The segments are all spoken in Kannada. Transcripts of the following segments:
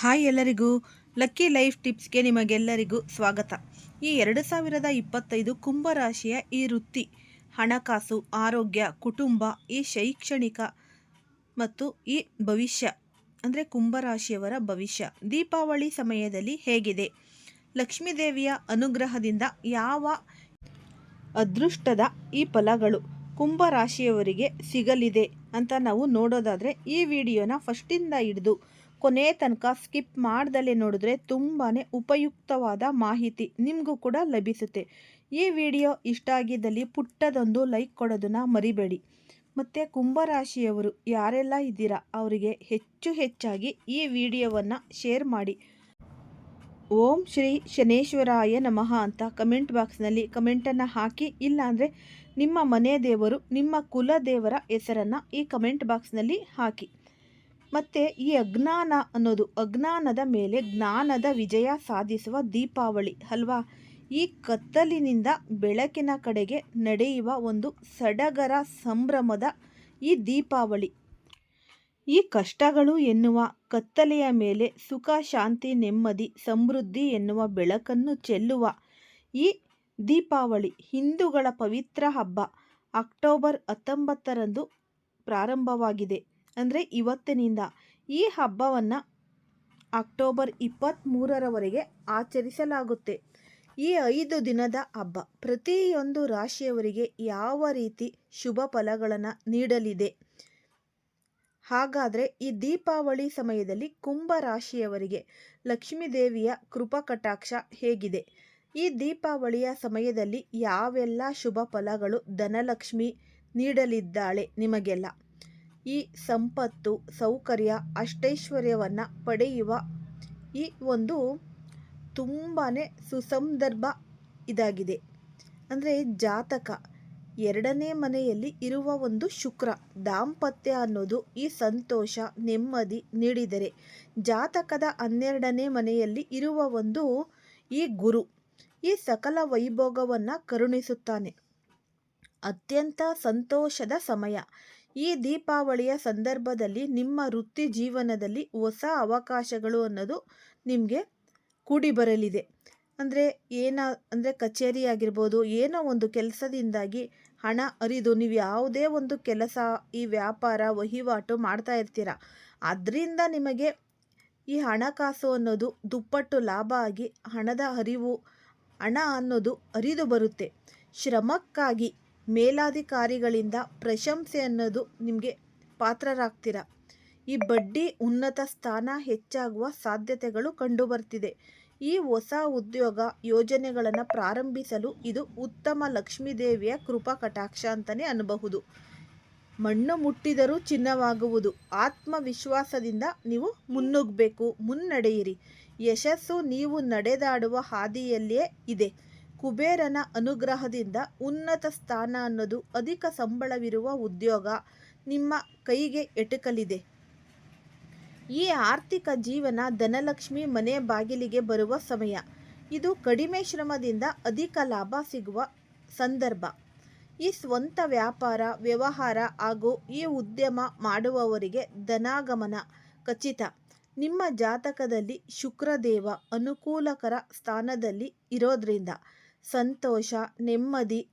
ಹಾಯ್ ಎಲ್ಲರಿಗೂ. ಲಕ್ಕಿ ಲೈಫ್ ಟಿಪ್ಸ್ಗೆ ನಿಮಗೆಲ್ಲರಿಗೂ ಸ್ವಾಗತ. ಈ ಎರಡು ಸಾವಿರದ ಇಪ್ಪತ್ತೈದು ಕುಂಭರಾಶಿಯ ಈ ವೃತ್ತಿ, ಹಣಕಾಸು, ಆರೋಗ್ಯ, ಕುಟುಂಬ, ಈ ಶೈಕ್ಷಣಿಕ ಮತ್ತು ಈ ಭವಿಷ್ಯ, ಅಂದರೆ ಕುಂಭರಾಶಿಯವರ ಭವಿಷ್ಯ, ದೀಪಾವಳಿ ಸಮಯದಲ್ಲಿ ಹೇಗಿದೆ? ಲಕ್ಷ್ಮೀದೇವಿಯ ಅನುಗ್ರಹದಿಂದ ಯಾವ ಅದೃಷ್ಟದ ಈ ಫಲಗಳು ಕುಂಭರಾಶಿಯವರಿಗೆ ಸಿಗಲಿದೆ ಅಂತ ನಾವು ನೋಡೋದಾದರೆ ಈ ವಿಡಿಯೋನ ಫಸ್ಟಿಂದ ಹಿಡಿದು ಕೊನೆ ತನಕ ಸ್ಕಿಪ್ ಮಾಡ್ದಲೇ ನೋಡಿದ್ರೆ ತುಂಬಾ ಉಪಯುಕ್ತವಾದ ಮಾಹಿತಿ ನಿಮಗೂ ಕೂಡ ಲಭಿಸುತ್ತೆ. ಈ ವಿಡಿಯೋ ಇಷ್ಟ ಆಗಿದ್ದಲ್ಲಿ ಪುಟ್ಟದೊಂದು ಲೈಕ್ ಕೊಡೋದನ್ನು ಮರಿಬೇಡಿ. ಮತ್ತು ಕುಂಭರಾಶಿಯವರು ಯಾರೆಲ್ಲ ಇದ್ದೀರಾ ಅವರಿಗೆ ಹೆಚ್ಚು ಹೆಚ್ಚಾಗಿ ಈ ವಿಡಿಯೋವನ್ನು ಶೇರ್ ಮಾಡಿ. ಓಂ ಶ್ರೀ ಶನೇಶ್ವರಾಯ ನಮಃ ಅಂತ ಕಮೆಂಟ್ ಬಾಕ್ಸ್ನಲ್ಲಿ ಕಮೆಂಟನ್ನು ಹಾಕಿ, ಇಲ್ಲಾಂದರೆ ನಿಮ್ಮ ಮನೆ ದೇವರು, ನಿಮ್ಮ ಕುಲ ದೇವರ ಹೆಸರನ್ನು ಈ ಕಮೆಂಟ್ ಬಾಕ್ಸ್ನಲ್ಲಿ ಹಾಕಿ. ಮತ್ತು ಈ ಅಜ್ಞಾನ ಅನ್ನೋದು, ಅಜ್ಞಾನದ ಮೇಲೆ ಜ್ಞಾನದ ವಿಜಯ ಸಾಧಿಸುವ ದೀಪಾವಳಿ ಅಲ್ವಾ? ಈ ಕತ್ತಲಿನಿಂದ ಬೆಳಕಿನ ಕಡೆಗೆ ನಡೆಯುವ ಒಂದು ಸಡಗರ ಸಂಭ್ರಮದ ಈ ದೀಪಾವಳಿ. ಈ ಕಷ್ಟಗಳು ಎನ್ನುವ ಕತ್ತಲೆಯ ಮೇಲೆ ಸುಖ, ಶಾಂತಿ, ನೆಮ್ಮದಿ, ಸಮೃದ್ಧಿ ಎನ್ನುವ ಬೆಳಕನ್ನು ಚೆಲ್ಲುವ ಈ ದೀಪಾವಳಿ ಹಿಂದೂಗಳ ಪವಿತ್ರ ಹಬ್ಬ ಅಕ್ಟೋಬರ್ ಹತ್ತೊಂಬತ್ತರಂದು ಪ್ರಾರಂಭವಾಗಿದೆ. ಅಂದರೆ ಇವತ್ತಿನಿಂದ ಈ ಹಬ್ಬವನ್ನು ಅಕ್ಟೋಬರ್ ಇಪ್ಪತ್ತ್ಮೂರರವರೆಗೆ ಆಚರಿಸಲಾಗುತ್ತೆ. ಈ ಐದು ದಿನದ ಹಬ್ಬ ಪ್ರತಿಯೊಂದು ರಾಶಿಯವರಿಗೆ ಯಾವ ರೀತಿ ಶುಭ ಫಲಗಳನ್ನು ನೀಡಲಿದೆ? ಹಾಗಾದರೆ ಈ ದೀಪಾವಳಿ ಸಮಯದಲ್ಲಿ ಕುಂಭ ರಾಶಿಯವರಿಗೆ ಲಕ್ಷ್ಮೀದೇವಿಯ ಕೃಪಾ ಕಟಾಕ್ಷ ಹೇಗಿದೆ? ಈ ದೀಪಾವಳಿಯ ಸಮಯದಲ್ಲಿ ಯಾವೆಲ್ಲ ಶುಭ ಫಲಗಳು ಧನಲಕ್ಷ್ಮಿ ನೀಡಲಿದ್ದಾಳೆ ನಿಮಗೆಲ್ಲ? ಈ ಸಂಪತ್ತು ಸೌಕರ್ಯ ಅಷ್ಟೈಶ್ವರ್ಯವನ್ನು ಪಡೆಯುವ ಈ ಒಂದು ತುಂಬಾ ಸುಸಂದರ್ಭ ಇದಾಗಿದೆ. ಅಂದರೆ ಜಾತಕ ಎರಡನೇ ಮನೆಯಲ್ಲಿ ಇರುವ ಒಂದು ಶುಕ್ರ ದಾಂಪತ್ಯ ಅನ್ನೋದು ಈ ಸಂತೋಷ, ನೆಮ್ಮದಿ ನೀಡಿದರೆ ಜಾತಕದ ಹನ್ನೆರಡನೇ ಮನೆಯಲ್ಲಿ ಇರುವ ಒಂದು ಈ ಗುರು ಈ ಸಕಲ ವೈಭೋಗವನ್ನು ಕರುಣಿಸುತ್ತಾನೆ. ಅತ್ಯಂತ ಸಂತೋಷದ ಸಮಯ. ಈ ದೀಪಾವಳಿಯ ಸಂದರ್ಭದಲ್ಲಿ ನಿಮ್ಮ ವೃತ್ತಿ ಜೀವನದಲ್ಲಿ ಹೊಸ ಅವಕಾಶಗಳು ಅನ್ನೋದು ನಿಮಗೆ ಕೂಡಿ ಬರಲಿದೆ ಅಂದರೆ ಏನ, ಅಂದರೆ ಕಚೇರಿ ಆಗಿರ್ಬೋದು, ಏನೋ ಒಂದು ಕೆಲಸದಿಂದಾಗಿ ಹಣ ಅರಿದು ನೀವು ಯಾವುದೇ ಒಂದು ಕೆಲಸ, ಈ ವ್ಯಾಪಾರ, ವಹಿವಾಟು ಮಾಡ್ತಾ ಇರ್ತೀರ? ಅದರಿಂದ ನಿಮಗೆ ಈ ಹಣಕಾಸು ಅನ್ನೋದು ದುಪ್ಪಟ್ಟು ಲಾಭ ಆಗಿ ಹಣದ ಹರಿವು, ಹಣ ಅನ್ನೋದು ಅರಿದು ಬರುತ್ತೆ. ಶ್ರಮಕ್ಕಾಗಿ ಮೇಲಾಧಿಕಾರಿಗಳಿಂದ ಪ್ರಶಂಸೆ ಅನ್ನೋದು ನಿಮಗೆ ಪಾತ್ರರಾಗ್ತೀರ? ಈ ಬಡ್ಡಿ ಉನ್ನತ ಸ್ಥಾನ ಹೆಚ್ಚಾಗುವ ಸಾಧ್ಯತೆಗಳು ಕಂಡುಬರ್ತಿದೆ. ಈ ಹೊಸ ಉದ್ಯೋಗ ಯೋಜನೆಗಳನ್ನು ಪ್ರಾರಂಭಿಸಲು ಇದು ಉತ್ತಮ ಲಕ್ಷ್ಮೀದೇವಿಯ ಕೃಪಾ ಕಟಾಕ್ಷ ಅಂತಲೇ ಅನ್ನಬಹುದು ಮಣ್ಣು ಮುಟ್ಟಿದರೂ ಚಿನ್ನವಾಗುವುದು. ಆತ್ಮವಿಶ್ವಾಸದಿಂದ ನೀವು ಮುನ್ನುಗ್ಗಬೇಕು ಮುನ್ನಡೆಯಿರಿ. ಯಶಸ್ಸು ನೀವು ನಡೆದಾಡುವ ಹಾದಿಯಲ್ಲಿಯೇ ಇದೆ. ಕುಬೇರನ ಅನುಗ್ರಹದಿಂದ ಉನ್ನತ ಸ್ಥಾನ ಅನ್ನೋದು ಅಧಿಕ ಸಂಬಳವಿರುವ ಉದ್ಯೋಗ ನಿಮ್ಮ ಕೈಗೆ ಎಟುಕಲಿದೆ. ಈ ಆರ್ಥಿಕ ಜೀವನ ಧನಲಕ್ಷ್ಮಿ ಮನೆ ಬಾಗಿಲಿಗೆ ಬರುವ ಸಮಯ. ಇದು ಕಡಿಮೆ ಶ್ರಮದಿಂದ ಅಧಿಕ ಲಾಭ ಸಿಗುವ ಸಂದರ್ಭ. ಈ ಸ್ವಂತ ವ್ಯಾಪಾರ, ವ್ಯವಹಾರ ಹಾಗೂ ಈ ಉದ್ಯಮ ಮಾಡುವವರಿಗೆ ಧನಾಗಮನ ಖಚಿತ. ನಿಮ್ಮ ಜಾತಕದಲ್ಲಿ ಶುಕ್ರದೇವ ಅನುಕೂಲಕರ ಸ್ಥಾನದಲ್ಲಿ ಇರೋದ್ರಿಂದ ಸಂತೋಷ, ನೆಮ್ಮದಿ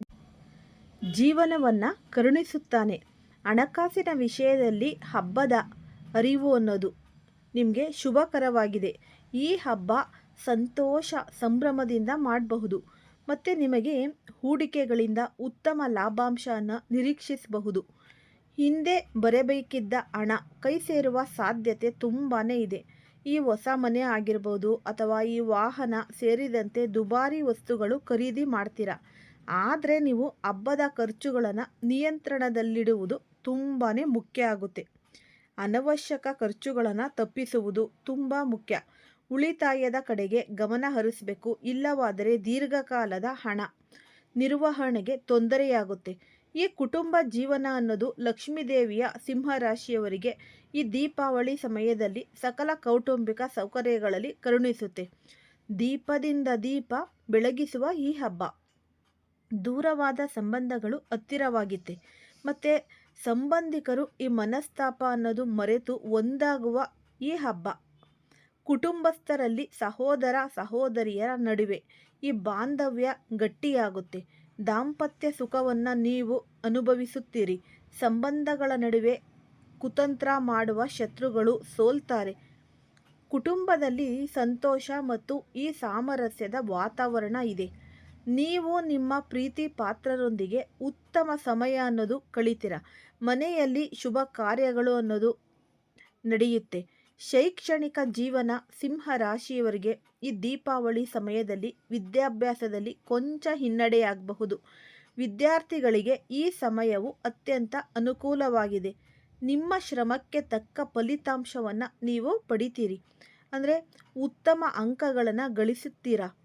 ಜೀವನವನ್ನು ಕರುಣಿಸುತ್ತಾನೆ. ಹಣಕಾಸಿನ ವಿಷಯದಲ್ಲಿ ಹಬ್ಬದ ಅರಿವು ಅನ್ನೋದು ನಿಮಗೆ ಶುಭಕರವಾಗಿದೆ. ಈ ಹಬ್ಬ ಸಂತೋಷ ಸಂಭ್ರಮದಿಂದ ಮಾಡಬಹುದು. ಮತ್ತು ನಿಮಗೆ ಹೂಡಿಕೆಗಳಿಂದ ಉತ್ತಮ ಲಾಭಾಂಶವನ್ನು ನಿರೀಕ್ಷಿಸಬಹುದು. ಹಿಂದೆ ಬರಬೇಕಿದ್ದ ಹಣ ಕೈ ಸೇರುವ ಸಾಧ್ಯತೆ ತುಂಬಾ ಇದೆ. ಈ ಹೊಸ ಮನೆ ಆಗಿರ್ಬೋದು ಅಥವಾ ಈ ವಾಹನ ಸೇರಿದಂತೆ ದುಬಾರಿ ವಸ್ತುಗಳು ಖರೀದಿ ಮಾಡ್ತೀರಾ? ಆದರೆ ನೀವು ಹಬ್ಬದ ಖರ್ಚುಗಳನ್ನು ನಿಯಂತ್ರಣದಲ್ಲಿಡುವುದು ತುಂಬಾ ಮುಖ್ಯ ಆಗುತ್ತೆ. ಅನವಶ್ಯಕ ಖರ್ಚುಗಳನ್ನು ತಪ್ಪಿಸುವುದು ತುಂಬ ಮುಖ್ಯ. ಉಳಿತಾಯದ ಕಡೆಗೆ ಗಮನ ಹರಿಸಬೇಕು, ಇಲ್ಲವಾದರೆ ದೀರ್ಘಕಾಲದ ಹಣ. ನಿರ್ವಹಣೆಗೆ ತೊಂದರೆಯಾಗುತ್ತೆ. ಈ ಕುಟುಂಬ ಜೀವನ ಅನ್ನೋದು ಲಕ್ಷ್ಮೀದೇವಿಯ ಸಿಂಹರಾಶಿಯವರಿಗೆ ಈ ದೀಪಾವಳಿ ಸಮಯದಲ್ಲಿ ಸಕಲ ಕೌಟುಂಬಿಕ ಸೌಕರ್ಯಗಳಲ್ಲಿ ಕರುಣಿಸುತ್ತೆ. ದೀಪದಿಂದ ದೀಪ ಬೆಳಗಿಸುವ ಈ ಹಬ್ಬ ದೂರವಾದ ಸಂಬಂಧಗಳು ಹತ್ತಿರವಾಗಿತ್ತೆ. ಮತ್ತು ಸಂಬಂಧಿಕರು ಈ ಮನಸ್ತಾಪ ಅನ್ನೋದು ಮರೆತು ಒಂದಾಗುವ ಈ ಹಬ್ಬ ಕುಟುಂಬಸ್ಥರಲ್ಲಿ ಸಹೋದರ ಸಹೋದರಿಯರ ನಡುವೆ ಈ ಬಾಂಧವ್ಯ ಗಟ್ಟಿಯಾಗುತ್ತೆ. ದಾಂಪತ್ಯ ಸುಖವನ್ನು ನೀವು ಅನುಭವಿಸುತ್ತೀರಿ. ಸಂಬಂಧಗಳ ನಡುವೆ ಕುತಂತ್ರ ಮಾಡುವ ಶತ್ರುಗಳು ಸೋಲ್ತಾರೆ. ಕುಟುಂಬದಲ್ಲಿ ಸಂತೋಷ ಮತ್ತು ಈ ಸಾಮರಸ್ಯದ ವಾತಾವರಣ ಇದೆ. ನೀವು ನಿಮ್ಮ ಪ್ರೀತಿ ಪಾತ್ರರೊಂದಿಗೆ ಉತ್ತಮ ಸಮಯ ಅನ್ನೋದು ಕಳಿತೀರ. ಮನೆಯಲ್ಲಿ ಶುಭ ಕಾರ್ಯಗಳು ಅನ್ನೋದು ನಡೆಯುತ್ತೆ. ಶೈಕ್ಷಣಿಕ ಜೀವನ ಸಿಂಹ ರಾಶಿಯವರಿಗೆ ಈ ದೀಪಾವಳಿ ಸಮಯದಲ್ಲಿ ವಿದ್ಯಾಭ್ಯಾಸದಲ್ಲಿ ಕೊಂಚ ಹಿನ್ನಡೆಯಾಗಬಹುದು. ವಿದ್ಯಾರ್ಥಿಗಳಿಗೆ ಈ ಸಮಯವು ಅತ್ಯಂತ ಅನುಕೂಲವಾಗಿದೆ. ನಿಮ್ಮ ಶ್ರಮಕ್ಕೆ ತಕ್ಕ ಫಲಿತಾಂಶವನ್ನು ನೀವು ಪಡಿತೀರಿ. ಅಂದರೆ ಉತ್ತಮ ಅಂಕಗಳನ್ನು ಗಳಿಸುತ್ತೀರಾ?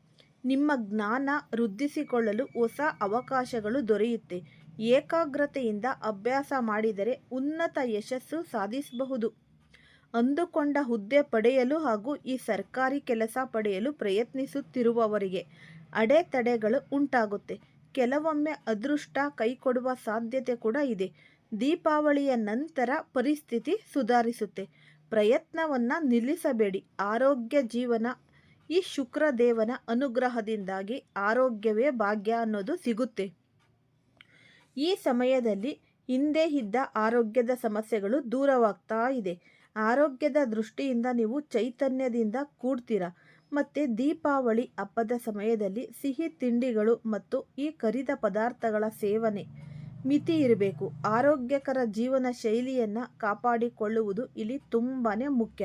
ನಿಮ್ಮ ಜ್ಞಾನ ವೃದ್ಧಿಸಿಕೊಳ್ಳಲು ಹೊಸ ಅವಕಾಶಗಳು ದೊರೆಯುತ್ತೆ. ಏಕಾಗ್ರತೆಯಿಂದ ಅಭ್ಯಾಸ ಮಾಡಿದರೆ ಉನ್ನತ ಯಶಸ್ಸು ಸಾಧಿಸಬಹುದು. ಅಂದುಕೊಂಡ ಹುದ್ದೆ ಪಡೆಯಲು ಹಾಗೂ ಈ ಸರ್ಕಾರಿ ಕೆಲಸ ಪಡೆಯಲು ಪ್ರಯತ್ನಿಸುತ್ತಿರುವವರಿಗೆ ಅಡೆತಡೆಗಳು ಉಂಟಾಗುತ್ತೆ. ಕೆಲವೊಮ್ಮೆ ಅದೃಷ್ಟ ಕೈಕೊಡುವ ಸಾಧ್ಯತೆ ಕೂಡ ಇದೆ. ದೀಪಾವಳಿಯ ನಂತರ ಪರಿಸ್ಥಿತಿ ಸುಧಾರಿಸುತ್ತೆ. ಪ್ರಯತ್ನವನ್ನು ನಿಲ್ಲಿಸಬೇಡಿ. ಆರೋಗ್ಯ ಜೀವನ, ಈ ಶುಕ್ರದೇವನ ಅನುಗ್ರಹದಿಂದಾಗಿ ಆರೋಗ್ಯವೇ ಭಾಗ್ಯ ಅನ್ನೋದು ಸಿಗುತ್ತೆ. ಈ ಸಮಯದಲ್ಲಿ ಹಿಂದೆ ಇದ್ದ ಆರೋಗ್ಯದ ಸಮಸ್ಯೆಗಳು ದೂರವಾಗ್ತಾ ಇದೆ. ಆರೋಗ್ಯದ ದೃಷ್ಟಿಯಿಂದ ನೀವು ಚೈತನ್ಯದಿಂದ ಕೂಡ್ತೀರಾ? ಮತ್ತು ದೀಪಾವಳಿ ಹಬ್ಬದ ಸಮಯದಲ್ಲಿ ಸಿಹಿ ತಿಂಡಿಗಳು ಮತ್ತು ಈ ಕರಿದ ಪದಾರ್ಥಗಳ ಸೇವನೆ ಮಿತಿ ಇರಬೇಕು. ಆರೋಗ್ಯಕರ ಜೀವನ ಶೈಲಿಯನ್ನು ಕಾಪಾಡಿಕೊಳ್ಳುವುದು ಇಲ್ಲಿ ತುಂಬಾ ಮುಖ್ಯ.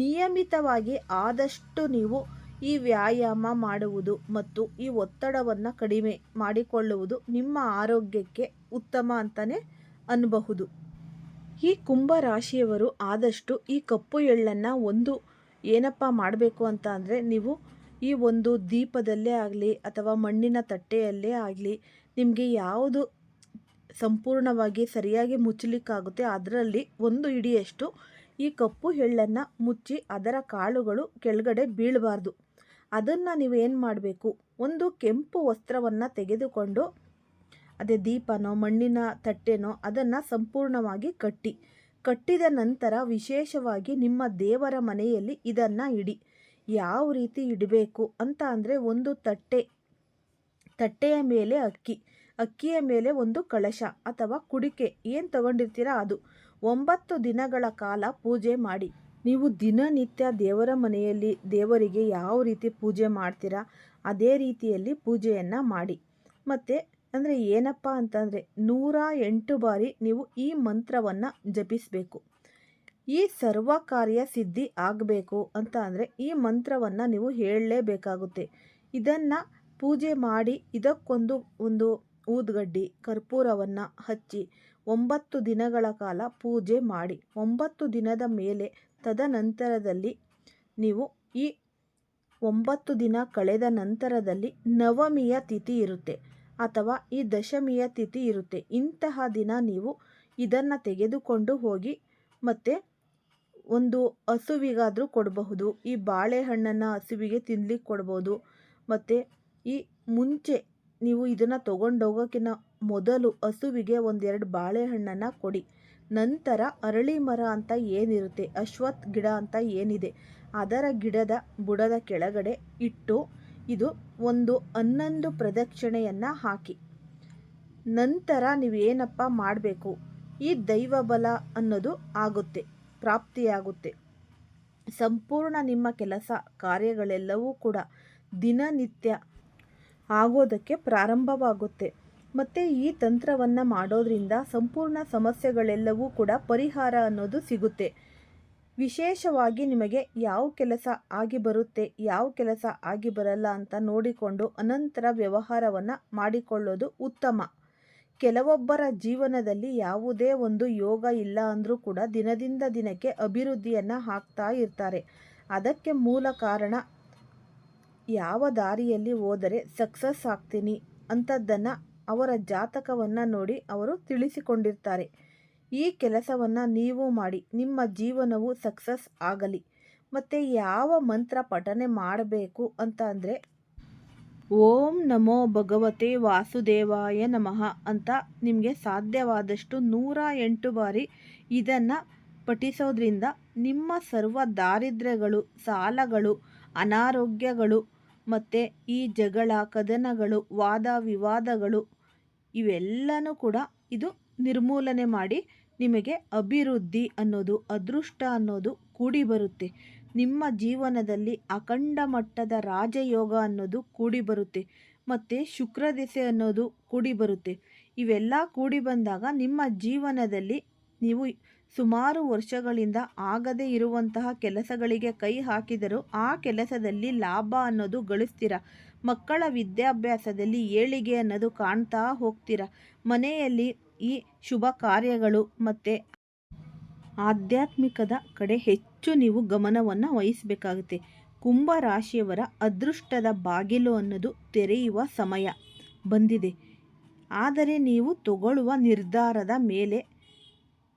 ನಿಯಮಿತವಾಗಿ ಆದಷ್ಟು ನೀವು ಈ ವ್ಯಾಯಾಮ ಮಾಡುವುದು ಮತ್ತು ಈ ಒತ್ತಡವನ್ನು ಕಡಿಮೆ ಮಾಡಿಕೊಳ್ಳುವುದು ನಿಮ್ಮ ಆರೋಗ್ಯಕ್ಕೆ ಉತ್ತಮ ಅಂತಲೇ ಅನ್ನಬಹುದು ಈ ಕುಂಭ ರಾಶಿಯವರು ಆದಷ್ಟು ಈ ಕಪ್ಪು ಎಳ್ಳನ್ನು ಒಂದು ಏನಪ್ಪ ಮಾಡಬೇಕು ಅಂತ ಅಂದರೆ ನೀವು ಈ ಒಂದು ದೀಪದಲ್ಲೇ ಆಗಲಿ ಅಥವಾ ಮಣ್ಣಿನ ತಟ್ಟೆಯಲ್ಲೇ ಆಗಲಿ ನಿಮಗೆ ಯಾವುದು ಸಂಪೂರ್ಣವಾಗಿ ಸರಿಯಾಗಿ ಮುಚ್ಚಲಿಕ್ಕಾಗುತ್ತೆ ಅದರಲ್ಲಿ ಒಂದು ಇಡಿಯಷ್ಟು ಈ ಕಪ್ಪು ಎಳ್ಳನ್ನು ಮುಚ್ಚಿ ಅದರ ಕಾಳುಗಳು ಕೆಳಗಡೆ ಬೀಳಬಾರ್ದು. ಅದನ್ನು ನೀವೇನು ಮಾಡಬೇಕು? ಒಂದು ಕೆಂಪು ವಸ್ತ್ರವನ್ನು ತೆಗೆದುಕೊಂಡು ಅದೇ ದೀಪನೋ, ಮಣ್ಣಿನ ತಟ್ಟೆನೋ ಅದನ್ನು ಸಂಪೂರ್ಣವಾಗಿ ಕಟ್ಟಿ. ಕಟ್ಟಿದ ನಂತರ ವಿಶೇಷವಾಗಿ ನಿಮ್ಮ ದೇವರ ಮನೆಯಲ್ಲಿ ಇದನ್ನು ಇಡಿ. ಯಾವ ರೀತಿ ಇಡಬೇಕು ಅಂತ ಅಂದರೆ ಒಂದು ತಟ್ಟೆ, ತಟ್ಟೆಯ ಮೇಲೆ ಅಕ್ಕಿ, ಅಕ್ಕಿಯ ಮೇಲೆ ಒಂದು ಕಳಶ ಅಥವಾ ಕುಡಿಕೆ. ಏನು ತಗೊಂಡಿರ್ತೀರ ಅದು. ಒಂಬತ್ತು ದಿನಗಳ ಕಾಲ ಪೂಜೆ ಮಾಡಿ. ನೀವು ದಿನನಿತ್ಯ ದೇವರ ಮನೆಯಲ್ಲಿ ದೇವರಿಗೆ ಯಾವ ರೀತಿ ಪೂಜೆ ಮಾಡ್ತೀರಾ, ಅದೇ ರೀತಿಯಲ್ಲಿ ಪೂಜೆಯನ್ನು ಮಾಡಿ. ಮತ್ತು ಅಂದರೆ ಏನಪ್ಪ ಅಂತಂದರೆ ನೂರ ಎಂಟು ಬಾರಿ ನೀವು ಈ ಮಂತ್ರವನ್ನು ಜಪಿಸಬೇಕು. ಈ ಸರ್ವ ಕಾರ್ಯ ಸಿದ್ಧಿ ಆಗಬೇಕು ಅಂತ ಅಂದರೆ ಈ ಮಂತ್ರವನ್ನು ನೀವು ಹೇಳಲೇಬೇಕಾಗುತ್ತೆ. ಇದನ್ನು ಪೂಜೆ ಮಾಡಿ ಇದಕ್ಕೊಂದು ಒಂದು ಊದ್ಗಡ್ಡಿ, ಕರ್ಪೂರವನ್ನು ಹಚ್ಚಿ ಒಂಬತ್ತು ದಿನಗಳ ಕಾಲ ಪೂಜೆ ಮಾಡಿ. ಒಂಬತ್ತು ದಿನದ ಮೇಲೆ ತದನಂತರದಲ್ಲಿ ನೀವು ಈ ಒಂಬತ್ತು ದಿನ ಕಳೆದ ನಂತರದಲ್ಲಿ ನವಮಿಯ ತಿಥಿ ಇರುತ್ತೆ. ಅಥವಾ ಈ ದಶಮಿಯ ತಿಥಿ ಇರುತ್ತೆ. ಇಂತಹ ದಿನ ನೀವು ಇದನ್ನು ತೆಗೆದುಕೊಂಡು ಹೋಗಿ ಮತ್ತು ಒಂದು ಹಸುವಿಗಾದರೂ ಕೊಡಬಹುದು. ಈ ಬಾಳೆಹಣ್ಣನ್ನು ಹಸುವಿಗೆ ತಿನ್ಲಿಕ್ಕೆ ಕೊಡ್ಬೋದು. ಮತ್ತು ಈ ಮುಂಚೆ ನೀವು ಇದನ್ನು ತೊಗೊಂಡೋಗೋಕ್ಕಿಂತ ಮೊದಲು ಹಸುವಿಗೆ ಒಂದೆರಡು ಬಾಳೆಹಣ್ಣನ್ನು ಕೊಡಿ. ನಂತರ ಅರಳಿ ಮರ ಅಂತ ಏನಿರುತ್ತೆ ಅಶ್ವತ್ ಗಿಡ ಅಂತ ಏನಿದೆ ಅದರ ಗಿಡದ ಬುಡದ ಕೆಳಗಡೆ ಇಟ್ಟು ಇದು ಒಂದು ಹನ್ನೊಂದು ಪ್ರದಕ್ಷಿಣೆಯನ್ನು ಹಾಕಿ. ನಂತರ ನೀವು ಏನಪ್ಪ ಮಾಡಬೇಕು? ಈ ದೈವ ಬಲ ಅನ್ನೋದು ಆಗುತ್ತೆ, ಪ್ರಾಪ್ತಿಯಾಗುತ್ತೆ. ಸಂಪೂರ್ಣ ನಿಮ್ಮ ಕೆಲಸ, ಕಾರ್ಯಗಳೆಲ್ಲವೂ ಕೂಡ ದಿನನಿತ್ಯ ಆಗೋದಕ್ಕೆ ಪ್ರಾರಂಭವಾಗುತ್ತೆ. ಮತ್ತು ಈ ತಂತ್ರವನ್ನು ಮಾಡೋದ್ರಿಂದ ಸಂಪೂರ್ಣ ಸಮಸ್ಯೆಗಳೆಲ್ಲವೂ ಕೂಡ ಪರಿಹಾರ ಅನ್ನೋದು ಸಿಗುತ್ತೆ. ವಿಶೇಷವಾಗಿ ನಿಮಗೆ ಯಾವ ಕೆಲಸ ಆಗಿ ಬರುತ್ತೆ, ಯಾವ ಕೆಲಸ ಆಗಿ ಬರಲ್ಲ ಅಂತ ನೋಡಿಕೊಂಡು ಅನಂತರ ವ್ಯವಹಾರವನ್ನು ಮಾಡಿಕೊಳ್ಳೋದು ಉತ್ತಮ. ಕೆಲವೊಬ್ಬರ ಜೀವನದಲ್ಲಿ ಯಾವುದೇ ಒಂದು ಯೋಗ ಇಲ್ಲ ಅಂದರೂ ಕೂಡ ದಿನದಿಂದ ದಿನಕ್ಕೆ ಅಭಿವೃದ್ಧಿಯನ್ನು ಹಾಕ್ತಾ ಇರ್ತಾರೆ. ಅದಕ್ಕೆ ಮೂಲ ಕಾರಣ, ಯಾವ ದಾರಿಯಲ್ಲಿ ಹೋದರೆ ಸಕ್ಸಸ್ ಆಗ್ತೀನಿ ಅಂಥದ್ದನ್ನು ಅವರ ಜಾತಕವನ್ನು ನೋಡಿ ಅವರು ತಿಳಿಸಿಕೊಂಡಿರ್ತಾರೆ. ಈ ಕೆಲಸವನ್ನು ನೀವು ಮಾಡಿ, ನಿಮ್ಮ ಜೀವನವು ಸಕ್ಸಸ್ ಆಗಲಿ. ಮತ್ತು ಯಾವ ಮಂತ್ರ ಪಠನೆ ಮಾಡಬೇಕು ಅಂತ ಅಂದರೆ, ಓಂ ನಮೋ ಭಗವತೆ ವಾಸುದೇವಾಯ ನಮಃ ಅಂತ ನಿಮಗೆ ಸಾಧ್ಯವಾದಷ್ಟು ನೂರ ಎಂಟು ಬಾರಿ ಇದನ್ನು ಪಠಿಸೋದ್ರಿಂದ ನಿಮ್ಮ ಸರ್ವ ದಾರಿದ್ರ್ಯಗಳು, ಸಾಲಗಳು, ಅನಾರೋಗ್ಯಗಳು ಮತ್ತು ಈ ಜಗಳ, ಕದನಗಳು, ವಾದ ವಿವಾದಗಳು ಇವೆಲ್ಲನೂ ಕೂಡ ಇದು ನಿರ್ಮೂಲನೆ ಮಾಡಿ ನಿಮಗೆ ಅಭಿವೃದ್ಧಿ ಅನ್ನೋದು, ಅದೃಷ್ಟ ಅನ್ನೋದು ಕೂಡಿ ಬರುತ್ತೆ. ನಿಮ್ಮ ಜೀವನದಲ್ಲಿ ಅಖಂಡ ಮಟ್ಟದ ರಾಜಯೋಗ ಅನ್ನೋದು ಕೂಡಿ ಬರುತ್ತೆ. ಮತ್ತು ಶುಕ್ರ ದೆಸೆ ಅನ್ನೋದು ಕೂಡಿ ಬರುತ್ತೆ. ಇವೆಲ್ಲ ಕೂಡಿ ಬಂದಾಗ ನಿಮ್ಮ ಜೀವನದಲ್ಲಿ ನೀವು ಸುಮಾರು ವರ್ಷಗಳಿಂದ ಆಗದೇ ಇರುವಂತಹ ಕೆಲಸಗಳಿಗೆ ಕೈ ಹಾಕಿದರೂ ಆ ಕೆಲಸದಲ್ಲಿ ಲಾಭ ಅನ್ನೋದು ಗಳಿಸ್ತೀರ. ಮಕ್ಕಳ ವಿದ್ಯಾಭ್ಯಾಸದಲ್ಲಿ ಏಳಿಗೆ ಅನ್ನೋದು ಕಾಣ್ತಾ ಹೋಗ್ತೀರ. ಮನೆಯಲ್ಲಿ ಈ ಶುಭ ಕಾರ್ಯಗಳು ಮತ್ತು ಆಧ್ಯಾತ್ಮಿಕದ ಕಡೆ ಹೆಚ್ಚು ನೀವು ಗಮನವನ್ನು ವಹಿಸಬೇಕಾಗುತ್ತೆ. ಕುಂಭ ರಾಶಿಯವರ ಅದೃಷ್ಟದ ಬಾಗಿಲು ಅನ್ನೋದು ತೆರೆಯುವ ಸಮಯ ಬಂದಿದೆ. ಆದರೆ ನೀವು ತಗೊಳ್ಳುವ ನಿರ್ಧಾರದ ಮೇಲೆ,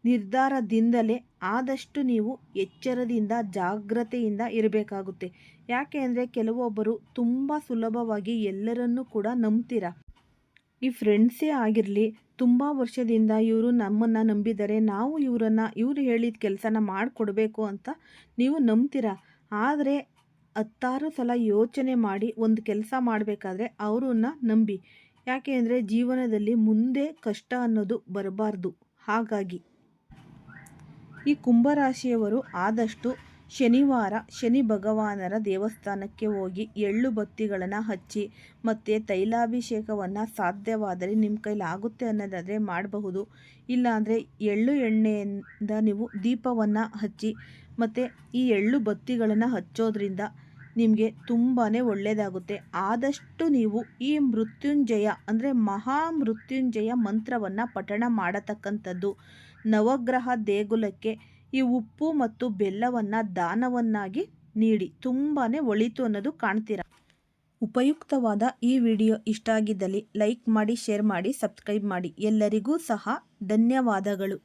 ನಿರ್ಧಾರದಿಂದಲೇ ಆದಷ್ಟು ನೀವು ಎಚ್ಚರದಿಂದ, ಜಾಗ್ರತೆಯಿಂದ ಇರಬೇಕಾಗುತ್ತೆ. ಯಾಕೆ ಅಂದರೆ ಕೆಲವೊಬ್ಬರು ತುಂಬ ಸುಲಭವಾಗಿ ಎಲ್ಲರನ್ನೂ ಕೂಡ ನಂಬ್ತೀರ? ಈ ಫ್ರೆಂಡ್ಸೇ ಆಗಿರಲಿ ತುಂಬ ವರ್ಷದಿಂದ ಇವರು ನಮ್ಮನ್ನು ನಂಬಿದ್ದಾರೆ ನಾವು ಇವರನ್ನು, ಇವರು ಹೇಳಿದ ಕೆಲಸನ ಮಾಡಿಕೊಡ್ಬೇಕು ಅಂತ ನೀವು ನಂಬ್ತೀರ? ಆದರೆ ಹತ್ತಾರು ಸಲ ಯೋಚನೆ ಮಾಡಿ ಒಂದು ಕೆಲಸ ಮಾಡಬೇಕಾದ್ರೆ ಅವರನ್ನ ನಂಬಿ. ಯಾಕೆ ಅಂದರೆ ಜೀವನದಲ್ಲಿ ಮುಂದೆ ಕಷ್ಟ ಅನ್ನೋದು ಬರಬಾರ್ದು. ಹಾಗಾಗಿ ಈ ಕುಂಭರಾಶಿಯವರು ಆದಷ್ಟು ಶನಿವಾರ ಶನಿ ಭಗವಾನರ ದೇವಸ್ಥಾನಕ್ಕೆ ಹೋಗಿ ಎಳ್ಳು ಬತ್ತಿಗಳನ್ನು ಹಚ್ಚಿ ಮತ್ತು ತೈಲಾಭಿಷೇಕವನ್ನು ಸಾಧ್ಯವಾದರೆ ನಿಮ್ಮ ಕೈಲಿ ಆಗುತ್ತೆ ಅನ್ನೋದಾದರೆ ಮಾಡಬಹುದು. ಇಲ್ಲಾಂದರೆ ಎಳ್ಳು ಎಣ್ಣೆಯಿಂದ ನೀವು ದೀಪವನ್ನು ಹಚ್ಚಿ ಮತ್ತು ಈ ಎಳ್ಳು ಬತ್ತಿಗಳನ್ನು ಹಚ್ಚೋದ್ರಿಂದ ನಿಮಗೆ ತುಂಬಾ ಒಳ್ಳೆಯದಾಗುತ್ತೆ ಆದಷ್ಟು ನೀವು ಈ ಮೃತ್ಯುಂಜಯ ಅಂದರೆ ಮಹಾ ಮೃತ್ಯುಂಜಯ ಮಂತ್ರವನ್ನು ಪಠಣ ಮಾಡತಕ್ಕಂಥದ್ದು ನವಗ್ರಹ ದೇಗುಲಕ್ಕೆ ಈ ಉಪ್ಪು ಮತ್ತು ಬೆಲ್ಲವನ್ನು ದಾನವನ್ನಾಗಿ ನೀಡಿ. ತುಂಬಾ ಒಳಿತು ಅನ್ನೋದು ಕಾಣ್ತೀರ? ಉಪಯುಕ್ತವಾದ ಈ ವಿಡಿಯೋ ಇಷ್ಟ ಆಗಿದ್ದಲ್ಲಿ ಲೈಕ್ ಮಾಡಿ, ಶೇರ್ ಮಾಡಿ, ಸಬ್ಸ್ಕ್ರೈಬ್ ಮಾಡಿ. ಎಲ್ಲರಿಗೂ ಸಹ ಧನ್ಯವಾದಗಳು.